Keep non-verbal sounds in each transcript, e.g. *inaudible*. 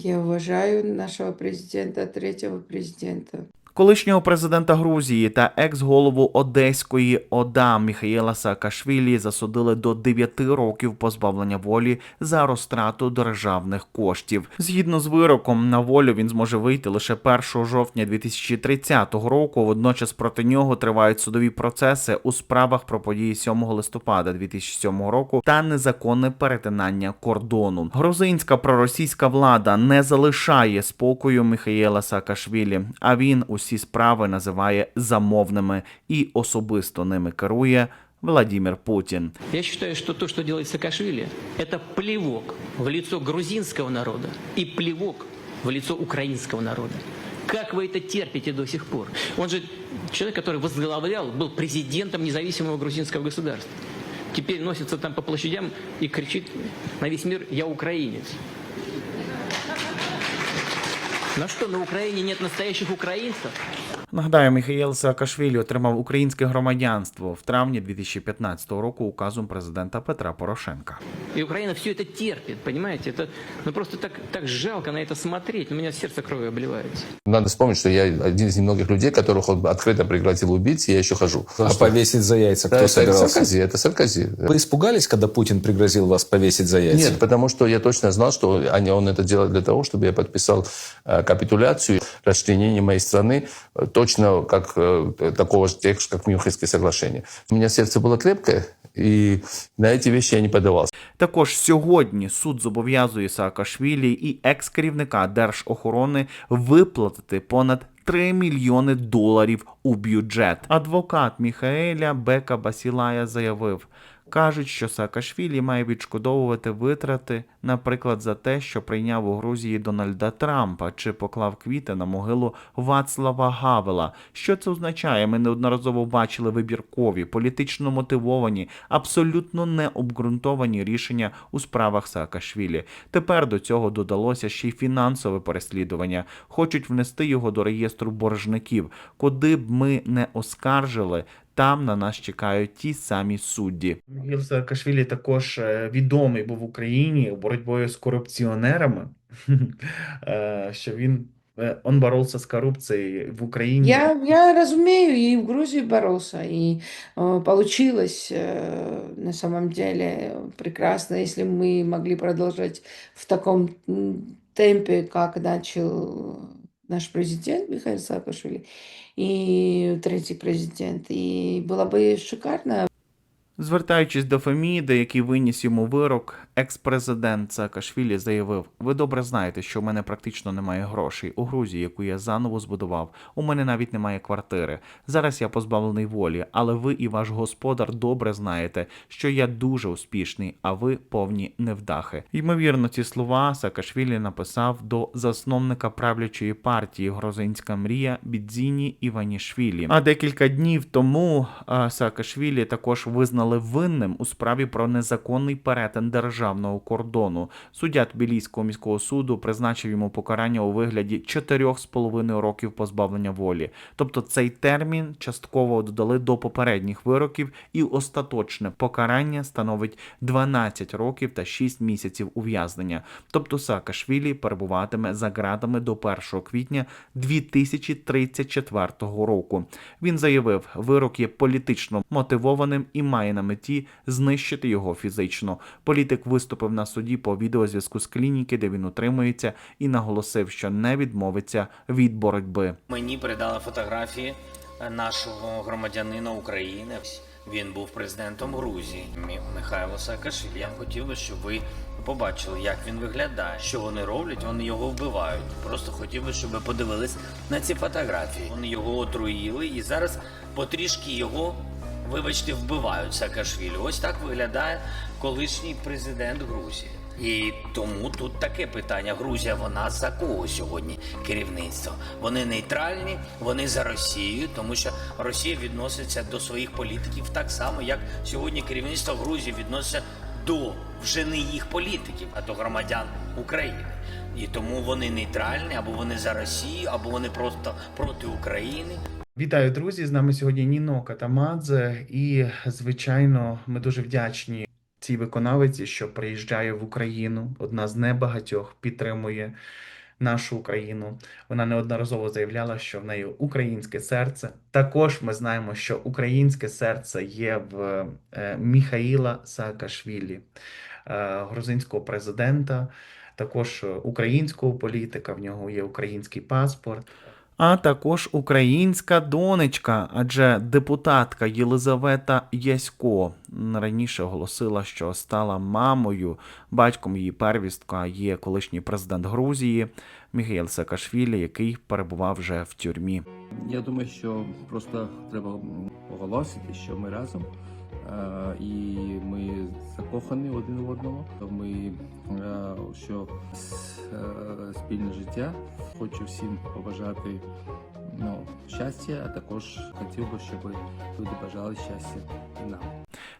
Я уважаю нашего президента, третьего президента. Колишнього президента Грузії та екс-голову Одеської ОДА Міхаїла Саакашвілі засудили до 9 років позбавлення волі за розтрату державних коштів. Згідно з вироком, на волю він зможе вийти лише 1 жовтня 2030 року. Водночас проти нього тривають судові процеси у справах про події 7 листопада 2007 року та незаконне перетинання кордону. Грузинська проросійська влада не залишає спокою Міхаїла Саакашвілі, а він усі справи називає замовними і особисто ними керує Владімір Путін. Я считаю, что то, что делает Саакашвили, это плевок в лицо грузинского народа и плевок в лицо украинского народа. Как вы это терпите до сих пор? Он же человек, который возглавлял, был президентом независимого грузинского государства. Теперь носится там по площадям и кричит на весь мир «Я украинец». На что, на Украине нет настоящих украинцев? Нагадаю, Міхаїл Саакашвілі отримав українське громадянство в травні 2015 року указом президента Петра Порошенка. И Украина все это терпит, понимаете? Это ну, просто так, так жалко на это смотреть. У меня сердце кровью обливается. Надо вспомнить, что я один из немногих людей, которых он открыто прекратил убить, и я еще хожу. А повесить за яйца Да, кто это собирался? Саркози, это Саркози. Вы испугались, когда Путин пригрозил вас повесить за яйца? Нет, потому что я точно знал, что они, он это делает для того, чтобы я подписал э, капитуляцию, расчленение моей страны, э, точно как э, такого же текста, как Мюнхенское соглашение. У меня сердце было крепкое, и на эти вещи я не поддавался. Також сьогодні суд зобов'язує Саакашвілі і екс-керівника Держохорони виплатити понад 3 мільйони доларів у бюджет. Адвокат Міхаеля Бека Басілая заявив. Кажуть, що Саакашвілі має відшкодовувати витрати, наприклад, за те, що прийняв у Грузії Дональда Трампа чи поклав квіти на могилу Вацлава Гавела. Що це означає? Ми неодноразово бачили вибіркові, політично мотивовані, абсолютно необґрунтовані рішення у справах Саакашвілі. Тепер до цього додалося ще й фінансове переслідування. Хочуть внести його до реєстру боржників. Куди б ми не оскаржили, там на нас чекають ті самі судді. Мігіл Саакашвілі також е, відомий був в Україні боротьбою з корупціонерами, *laughs* е, що він е, он боровся з корупцією в Україні. Я, я разумею, и в Грузии боролся, и э, получилось э, на самом деле прекрасно, если мы могли продолжать в таком м, темпе, как начал наш президент Михаил Саакашвили і третій президент. І була би шикарно. Звертаючись до Феміди, який виніс йому вирок, екс-президент Саакашвілі заявив: Ви добре знаєте, що в мене практично немає грошей у Грузії, яку я заново збудував. У мене навіть немає квартири. Зараз я позбавлений волі, але ви і ваш господар добре знаєте, що я дуже успішний, а ви повні невдахи. Ймовірно, ці слова Саакашвілі написав до засновника правлячої партії Грозинська мрія Бідзіні Іванішвілі. А декілька днів тому Саакашвілі також визнали винним у справі про незаконний перетин державного кордону. Суддя Тбіліського міського суду призначив йому покарання у вигляді 4,5 років позбавлення волі. Тобто цей термін частково додали до попередніх вироків, і остаточне покарання становить 12 років та 6 місяців ув'язнення. Тобто Саакашвілі перебуватиме за ґратами до 1 квітня 2034 року. Він заявив, вирок є політично мотивованим і має на меті знищити його фізично. Політик виступив на суді по відеозв'язку з клініки, де він утримується, і наголосив, що не відмовиться від боротьби. Мені передали фотографії нашого громадянина України. Він був президентом Грузії, Михайло Саакашвілі. Я хотів би, щоб ви побачили, як він виглядає, що вони роблять. Вони його вбивають. Просто хотів би, щоб ви подивились на ці фотографії. Вони його отруїли і зараз потрішки його, вибачте, вбивають Саакашвілі. Ось так виглядає колишній президент Грузії. І тому тут таке питання: Грузія, вона за кого сьогодні керівництво? Вони нейтральні, вони за Росію, тому що Росія відноситься до своїх політиків так само, як сьогодні керівництво Грузії відноситься до вже не їх політиків, а до громадян України. І тому вони нейтральні, або вони за Росію, або вони просто проти України. Вітаю, друзі! З нами сьогодні Ніно Катамадзе, і звичайно, ми дуже вдячні цій виконавиці, що приїжджає в Україну, одна з небагатьох підтримує нашу Україну. Вона неодноразово заявляла, що в неї українське серце. Також ми знаємо, що українське серце є в е, Міхаїла Саакашвілі, е, грузинського президента, також українського політика. В нього є український паспорт. А також українська донечка, адже депутатка Єлизавета Ясько раніше оголосила, що стала мамою. Батьком її первістка є колишній президент Грузії Міхаїл Саакашвілі, який перебував вже в тюрмі. Я думаю, що просто треба оголосити, що ми разом е, і ми закохані один в одного. Ми е, що е, спільне життя. Хочу всім побажати ну, щастя, а також хотів би, щоб люди бажали щастя і нам.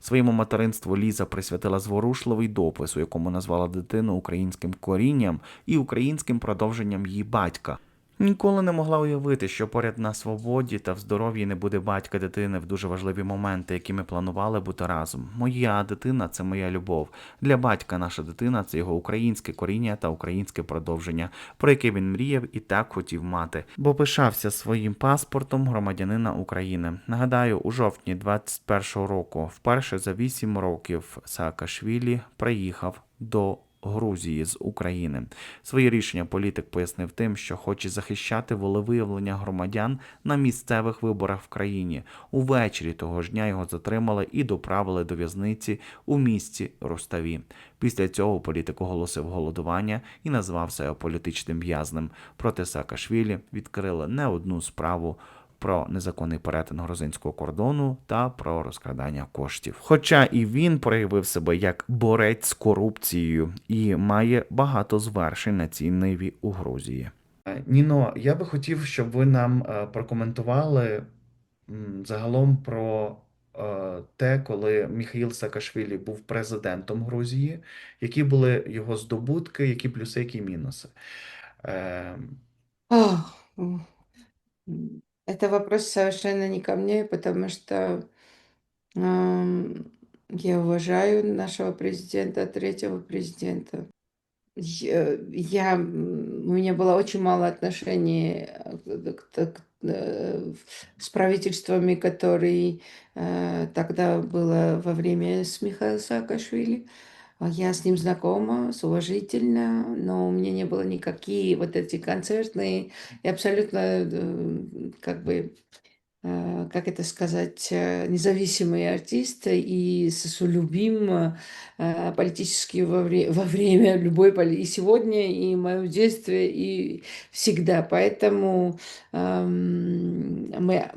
Своєму материнству Ліза присвятила зворушливий допис, у якому назвала дитину українським корінням і українським продовженням її батька. Ніколи не могла уявити, що поряд на свободі та в здоров'ї не буде батька дитини в дуже важливі моменти, які ми планували бути разом. Моя дитина це моя любов. Для батька наша дитина це його українське коріння та українське продовження, про яке він мріяв і так хотів мати, бо пишався своїм паспортом громадянина України. Нагадаю, у жовтні 21-го року, вперше за 8 років, Саакашвілі приїхав до Грузії з України. Своє рішення політик пояснив тим, що хоче захищати волевиявлення громадян на місцевих виборах в країні. Увечері того ж дня його затримали і доправили до в'язниці у місті Руставі. Після цього політик оголосив голодування і назвав себе політичним в'язнем. Проти Саакашвілі відкрили не одну справу про незаконний перетин грузинського кордону та про розкрадання коштів. Хоча і він проявив себе як борець з корупцією і має багато звершень на цій ниві у Грузії. Ніно, я би хотів, щоб ви нам е, прокоментували м, загалом про е, те, коли Міхаїл Саакашвілі був президентом Грузії, які були його здобутки, які плюси, які мінуси. Е, Это вопрос совершенно не ко мне, потому что ам, я уважаю нашего президента, третьего президента. Я, я, у меня было очень мало отношений э, к- к- э, с правительствами, которые э, тогда было во время с Михаилом Саакашвили. А Я с ним знакома, с уважительно, но у меня не было никакие вот эти концертные и абсолютно э, как бы э, как это сказать, э, независимый артист и сосулюбим политически во, вре- во время любой поли- и сегодня, и в моем и всегда. Поэтому эм, мы,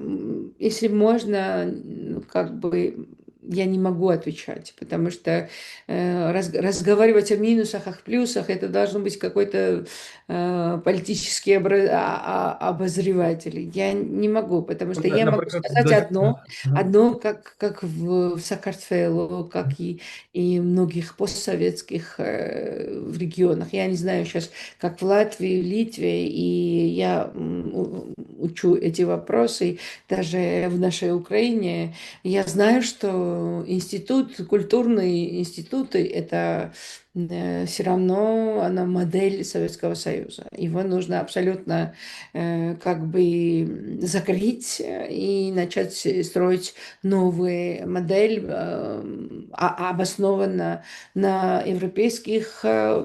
если можно, ну, как бы я не могу отвечать, потому что э, раз- разговаривать о минусах, о плюсах, это должно быть какой-то э, политический обра- а- а- обозреватель. Я не могу, потому что я могу сказать одно, одно, как, как в, в Саакартвело, как и, и многих постсоветских э, в регионах. Я не знаю сейчас, как в Латвии, в Литве, и я учу эти вопросы даже в нашей Украине. Я знаю, что институт, культурные институты, это все равно она модель Советского Союза. Его нужно абсолютно э, как бы закрыть э, и начать строить новую модель, э, а- обоснованно на европейских э,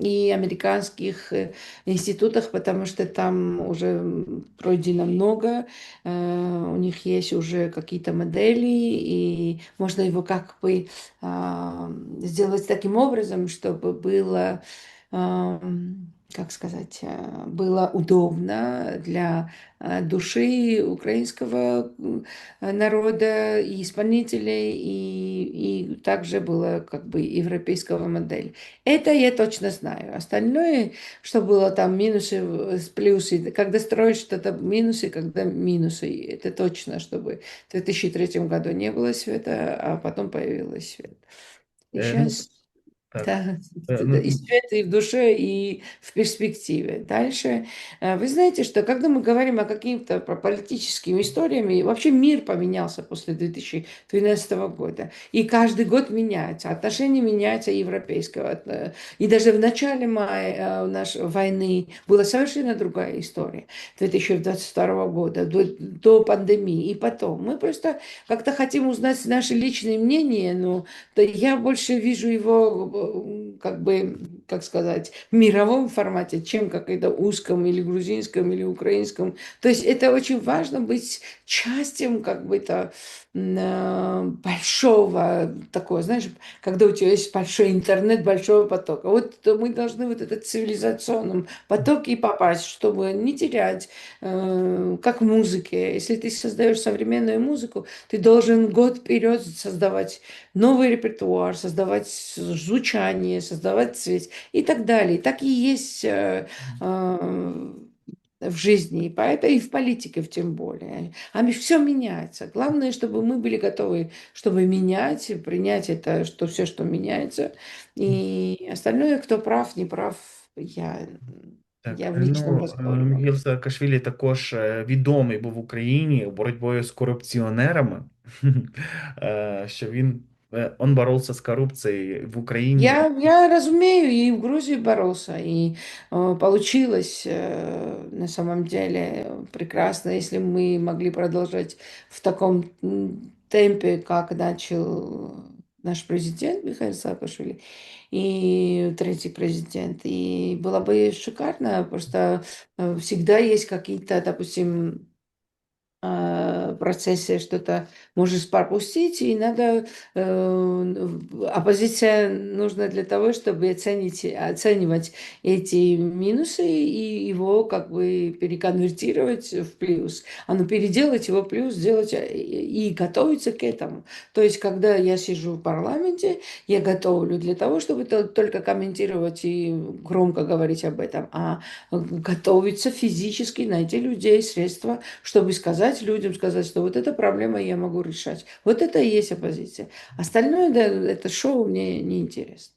и американских э, институтах, потому что там уже пройдено много, э, у них есть уже какие-то модели, и можно его как бы а, сделать таким образом, чтобы было, ам, как сказать, а, было удобно для а, души украинского м, народа и исполнителей, и, и также было как бы европейского модель. Это я точно знаю. Остальное, что было там минусы, с плюсы, когда строишь что-то минусы, когда минусы, это точно, чтобы в 2003 году не было света, а потом появилось свет. И Э, сейчас Так. Да, Э, ну, и свет, и в душе, и в перспективе. Дальше, э, вы знаете, что когда мы говорим о каких-то про политическими историями, вообще мир поменялся после 2012 года. И каждый год меняется. Отношения меняются европейского. э, И даже в начале мая нашей войны была совершенно другая история. 2022 года, до, до пандемии и потом. Мы просто как-то хотим узнать наши личные мнения, но я больше вижу его, как бы, как сказать, в мировом формате, чем как-то узком или грузинском, или украинском. То есть это очень важно быть частью как бы то м, э, большого такого, знаешь, когда у тебя есть большой интернет, большого потока. Вот мы должны вот этот цивилизационном потоке и попасть, чтобы не терять, э, как в музыке. Если ты создаешь современную музыку, ты должен год вперед создавать новый репертуар, создавать звучание, создавать цвет и так далее. Так и есть э, э, в жизни, и поэтому и в политике в тем более. А все меняется. Главное, чтобы мы были готовы, чтобы менять, принять это, что все, что меняется. И остальное, кто прав, не прав, я, Так, я в е, личном ну, е, разговоре. Міхаїл Саакашвілі також е, відомий був в Україні боротьбою з корупціонерами, *laughs* е, що він е, он боролся з корупцією в Україні. Я, я разумею, и в Грузии боролся, и э, получилось э, на самом деле прекрасно, если мы могли продолжать в таком м, темпе, как начал наш президент Михаил Саакашвили и третий президент. И было бы шикарно, просто э, всегда есть какие-то, допустим, а, процессе что-то можешь пропустить, и надо э, оппозиция нужна для того, чтобы оценить, оценивать эти минусы и его как бы переконвертировать в плюс. А ну переделать его плюс, сделать э, и, готовиться к этому. То есть, когда я сижу в парламенте, я готовлю для того, чтобы то- только комментировать и громко говорить об этом, а готовиться физически, найти людей, средства, чтобы сказать людям, сказать, что вот эта проблема я могу решать. Вот это и есть оппозиция. Остальное, да, это шоу мне не интересно.